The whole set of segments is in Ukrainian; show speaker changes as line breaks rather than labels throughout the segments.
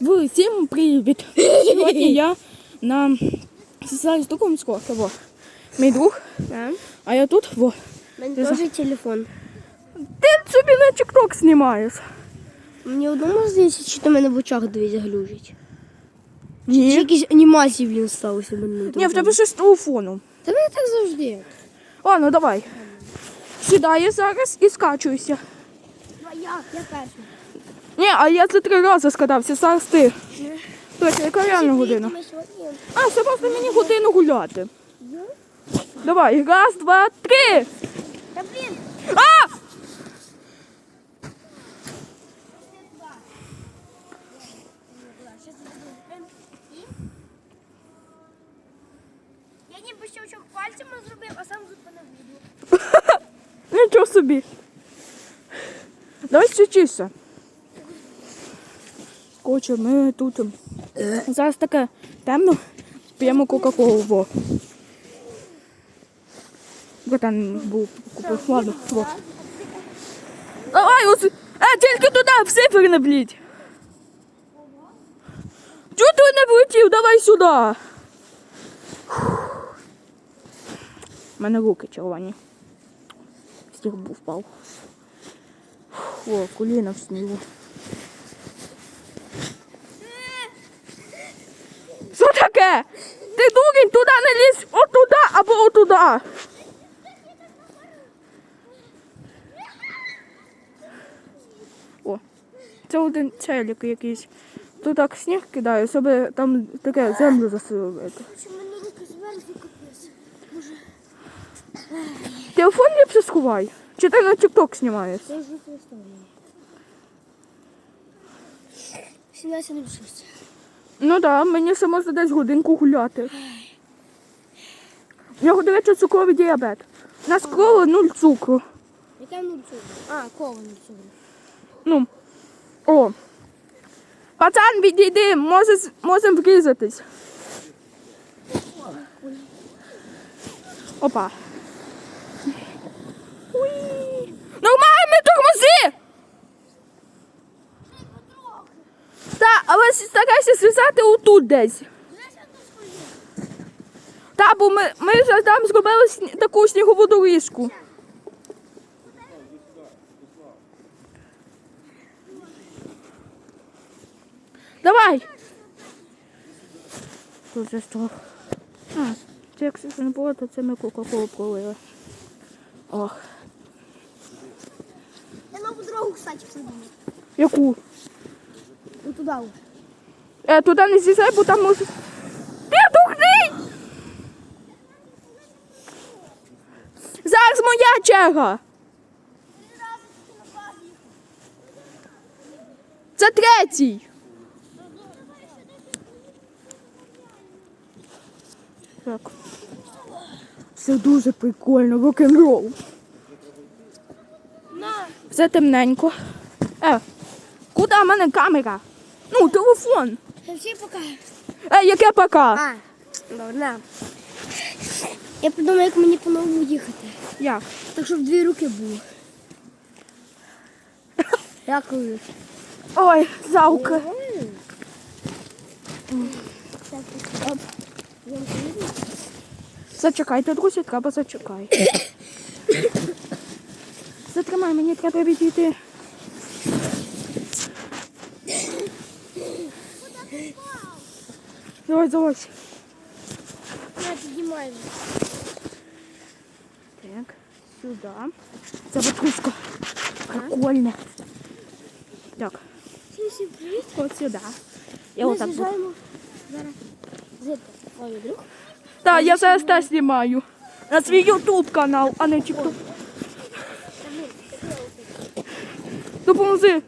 Всім привіт! Сьогодні я на соціальній Стокомського, того. Мій друг,
Да.
а я тут, во. Ти
теж телефон.
Ти собі на тік знімаєш.
Мені одному здається, чи то мене в очах дивись глючить. Чи
Ні.
якісь анімації, блін, сталося в
Ні, в тебе щось з телефоном.
Та мене так завжди.
Ладно, давай. Сідаю зараз і скачуюся.
Ну, я, я перший.
Ні, а я це три рази скатався, зараз ти. Точно, яка реальна година? А, це просто мені годину гуляти. Давай, раз, два, три.
Та блін!
А!
Я ніби щелчок пальцями зробив, а сам зупинив відео.
Нічого собі. Давай вчитися. Коротше, ми тут. ем, Зараз таке темно. П'ємо Кока-Колу. Во. Братан був купив. Ладно, во. Давай, ось. А, тільки туди, в цифри не вліть. Чого ти не влетів? Давай сюди. У мене руки червоні. Стіг був впав. О, коліна в снігу. Таке? Ти дурень, туди не лізь, отуда або отуда. О, це один челік якийсь. Тут так сніг кидає, щоб там таке землю
капець.
Телефон ліпше сховай. Чи ти на TikTok знімаєш?
Я ж руки оставлю. 17 6.
Ну так, мені ще можна десь годинку гуляти. У нього, до речі, цукровий діабет. У нас коло нуль цукру.
Яка нуль цукру? А, кова нуль цукру.
Ну. О. Пацан, відійди, може, можемо врізатись. Опа. Уй. Нормально, тормози! Та, але старайся зв'язати отут десь. Та, бо ми, ми вже там зробили сні- таку снігову доріжку. Давай! Тут же що? А, це якщо не було, то це ми кока-колу пролили. Ох.
Я нову дорогу, кстати, сидів.
Яку?
Ну туди.
Е, туди не з'їжджай, бо там може... Ти! Зараз моя черга! Це третій! Так. Це дуже прикольно, рок-н-рол. Все темненько. Е, куди в мене камера? Ну, телефон.
Всі пока.
Е, яке пока?
А, добре. Я подумаю, як мені по-новому їхати.
Як?
Так, щоб дві руки було. Дякую.
Ой, залка. Зачекайте, друзі, треба зачекай. Затримай, мені треба відійти. Давай, давай.
Я піднімаю.
Так, сюди. Це ватрушка. Прикольне. Так,
Всім привіт.
от сюди. Я
Ми
отак буду.
з'їжджаємо зараз. Зипка, твій друг.
Так, я зараз теж знімаю. На свій ютуб канал, а не тікток. Допоможи.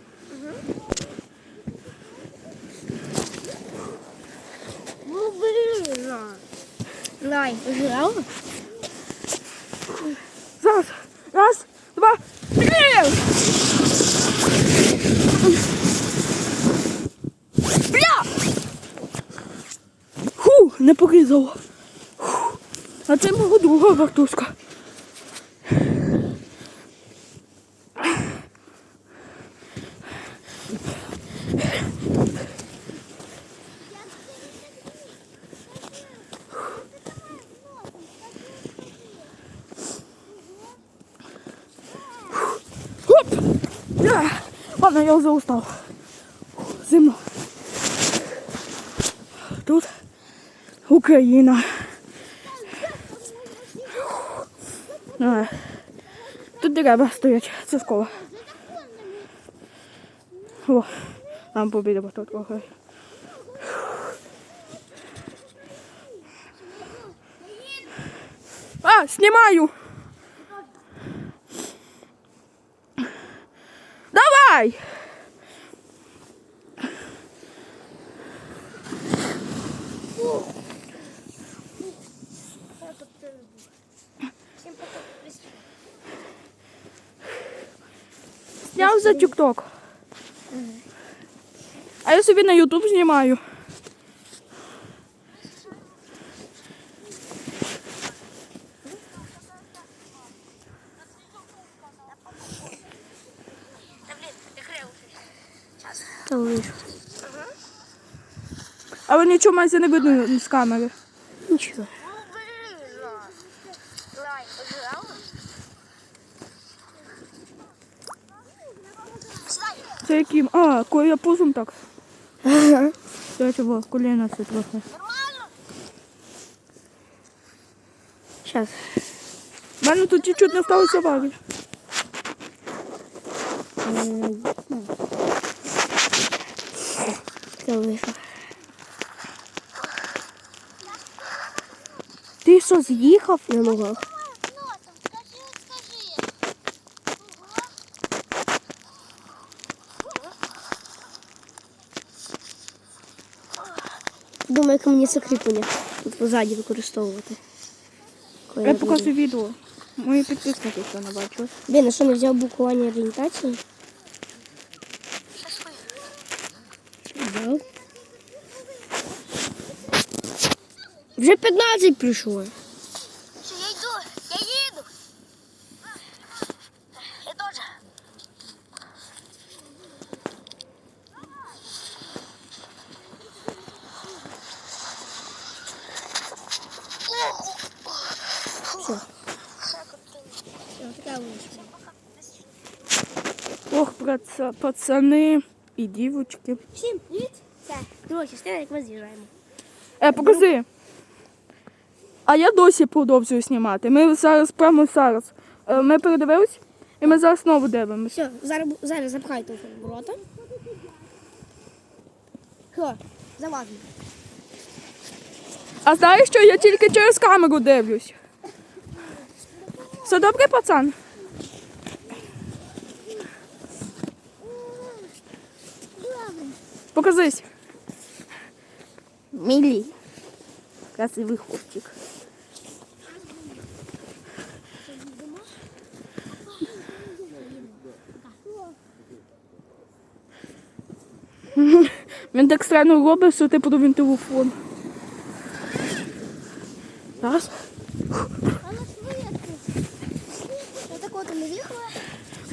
Ну, Дай, пожирав?
Зараз. Раз, два, три. Бля! Ху, не порізало. А це мого друга вартушка. Ладно, я вже устав. Зимно. Тут Україна. А, Тут дерева стоять, це школа. О, нам побідемо тут трохи. А, знімаю! Давай! Сняв за TikTok. А я собі на ютуб знімаю.
Та вийшов.
Але нічого майже не видно з камери.
Нічого.
Це яким? А, коли я пузом так.
Ага.
Це чого, коліна це трохи.
Щас.
У мене тут чуть-чуть не сталося аварії.
Та вийшов.
Ти що, з'їхав?
На ногах. Думаю, як мені це кріплення тут позаді використовувати. Коли
Я покажу відео. Мої підписники що не бачили.
Блін, а що не взяв буквування орієнтації? Вже 15 прийшло.
Все, я йду, я їду. Я теж.
Ох, праца- пацани і дівочки.
Всім привіт! Це друга частина, як ми з'їжджаємо.
Е, покажи. А я досі продовжую знімати. Ми зараз прямо зараз. Е, Ми передивились і ми зараз знову дивимося.
Все, зараз, зараз запхай телефон в рота. Що, залазимо.
А знаєш що? Я тільки через камеру дивлюсь. Все добре, пацан? Покажись.
Мілі.
Красивий хлопчик. Він так странно робить, що ти подав він телефон. Раз.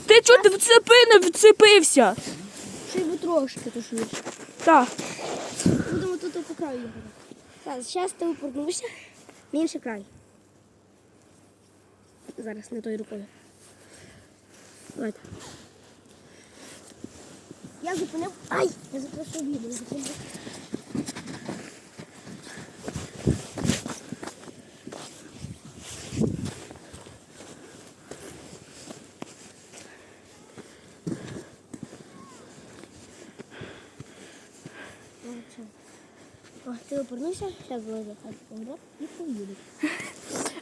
Ти чого ти в цепи не вцепився?
Ще й би трошки то швидше.
Так.
Будемо тут по краю їхати. Так, зараз ти упорнувся. На інший край. Зараз не тою рукою. Давайте. Я зупинив. Ай! Я запрошую відео. Зупинив. О, ти опорнувся, зараз поворот і поїду.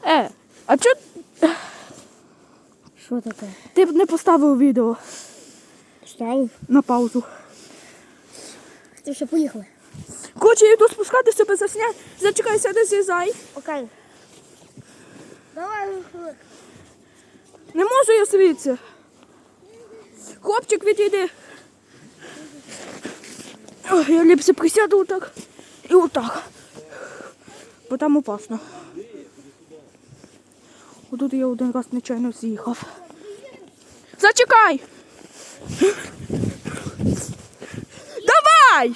Е, а чого
Що таке?
ти б не поставив відео
Поставив.
на паузу?
Ти що, поїхали?
Коротше, я йду спускатися без засня. Зачекай, сяди, з'їзай.
Окей. Давай, виходь.
Не можу я звідси. Хлопчик, відійди. Ой, я ліпше присяду отак і отак. Бо там опасно. Отут я один раз нечайно з'їхав. Зачекай! Давай!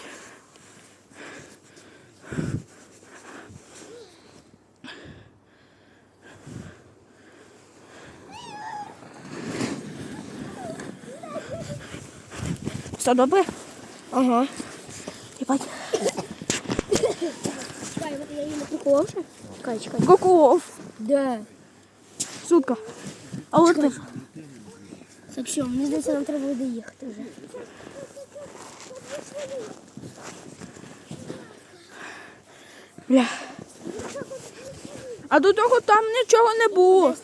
Все добре?
Ага.
Єбать.
Чекай, от я її не приколов ще. Чекай, чекай.
Гокулов.
Де?
Сутка. А от ти.
Так що, мені здається, нам треба буде їхати вже.
Бля. А до того там нічого не було.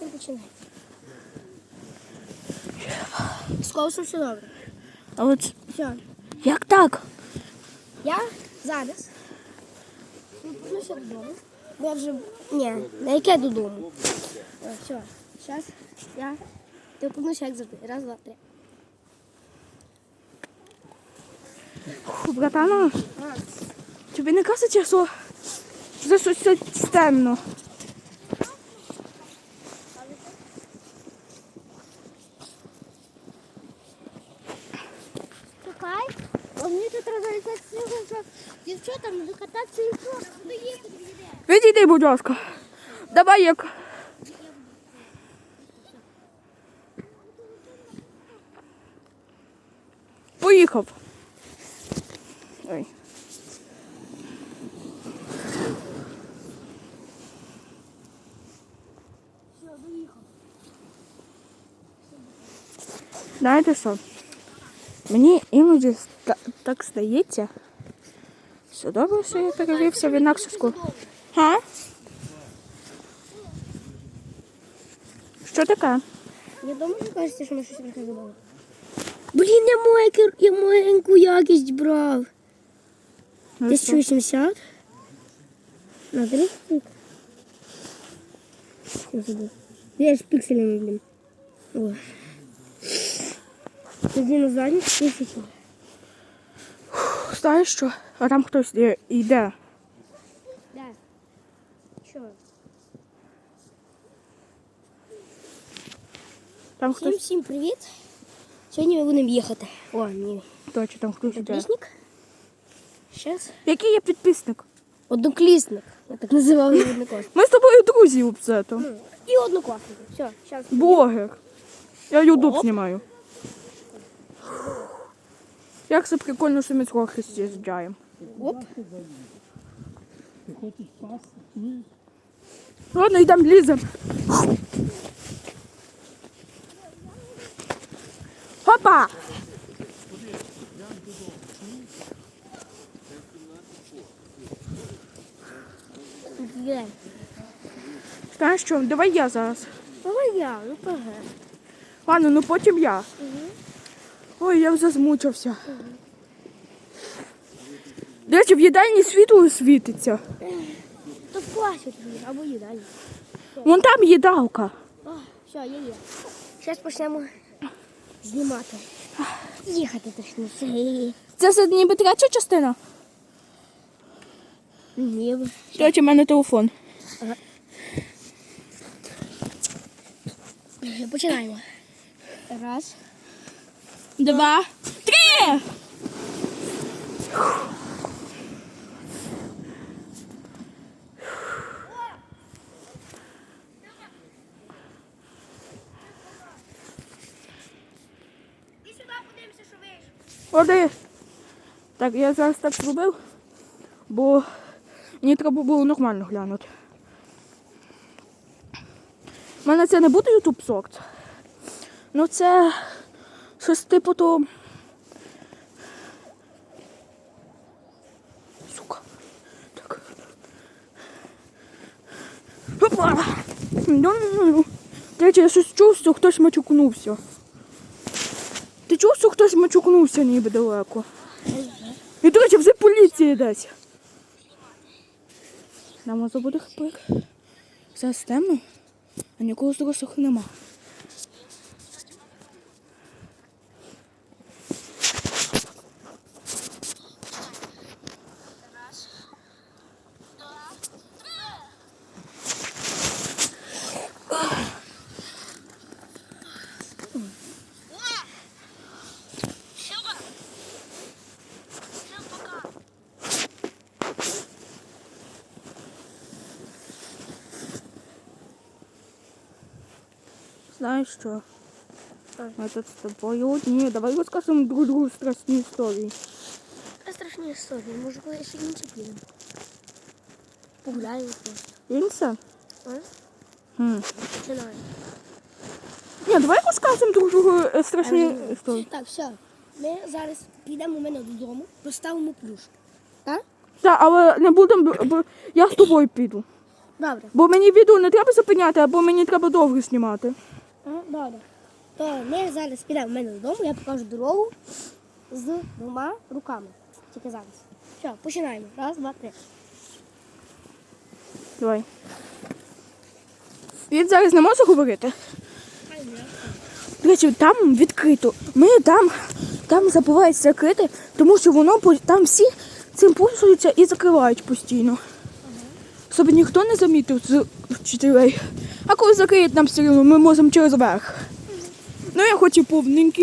Колесом все добре.
А от
Все.
як так?
Я зараз. Ну, все додому. Бо я вже. Ні, на яке додому? О, все. Зараз я. Ти опинуся як завжди. Раз, два, три.
Братана, тобі не кажеться, що за щось темно?
Чекай. Бо мені тут снігу, що дівчатам не кататися і що, куди їхати?
Відійди, будь ласка. Давай як. Поїхав. Ой. Знаєте що? Мені іноді ста- так здається. Все добре, що я перевівся в інакшу школу. Га? Що таке?
Я думаю, що кажеться, що ми щось трохи забули. Блін, я майкер, я маленьку якість брав.
Ну, і що?
1080 на 30. Я забув. Я ж пікселями, блін. О. Тоді на задній тисячу.
Знаєш що? А там хтось є- йде.
Да. Що?
Там
Всім
хтось.
всім привіт. Сьогодні ми будемо їхати. О, ні.
Точно, там.
Підписник. Щас.
Який є підписник?
Одноклісник. Я так називав його однокласник.
Ми з тобою друзі взагалі.
І однокласник. Все, зараз.
Блогер. Я ютуб знімаю. Як це прикольно, що ми трохи з'їжджаємо.
Оп.
Ладно, йдемо лізем. Хопа!
Є.
Знаєш що, давай я зараз.
Давай я, ну пога.
Ладно, ну потім я. Ой, я вже змучився. До речі, в їдальні світло світиться.
То плачуть або їдальні.
Вон там їдалка.
О, все, я є. Зараз почнемо знімати. Їхати точніше.
Це ніби третя частина.
Ні.
Речі, в мене телефон.
Починаємо. Раз.
Два. Три!
І сюди подивимося, що
Один. Так, я зараз так зробив, бо мені треба було нормально глянути. У мене це не буде YouTube Shorts. Ну це щось типу то. Сука. Так. Опа! Ну-ну-ну. Я щось чув, що хтось мачукнувся. Ти чув, що хтось мачукнувся ніби далеко? І, до речі, вже поліція десь. Нам забуде буде Все з темно, а нікого з дорослих нема. Знаєш що? Это с тобой. Ні, давай розкажемо друг другу страшні історії.
Страшні історії. Може, коли ще інше підемо. Погуляємо просто.
Інше?
А?
Хм.
Починаємо.
Ні, давай розкажемо друг другу е, страшні
Ага.
історії.
Так, все. Ми зараз підемо у мене додому, поставимо плюш. Так?
Так, але не будемо, я з тобою піду.
Добре.
Бо мені відео не треба зупиняти, або мені треба довго знімати.
Добре. То ми зараз підемо в мене додому, я покажу дорогу з двома руками. Тільки зараз. Все, починаємо. Раз, два, три.
Давай. Він зараз не може говорити. Речі, там відкрито. Ми там, там забувають закрити, тому що воно там всі цим пользуються і закривають постійно. Щоб ніхто не замітив з вчителей. А коли закриють нам все одно, ми можемо через верх. Ну я хоч і повненький.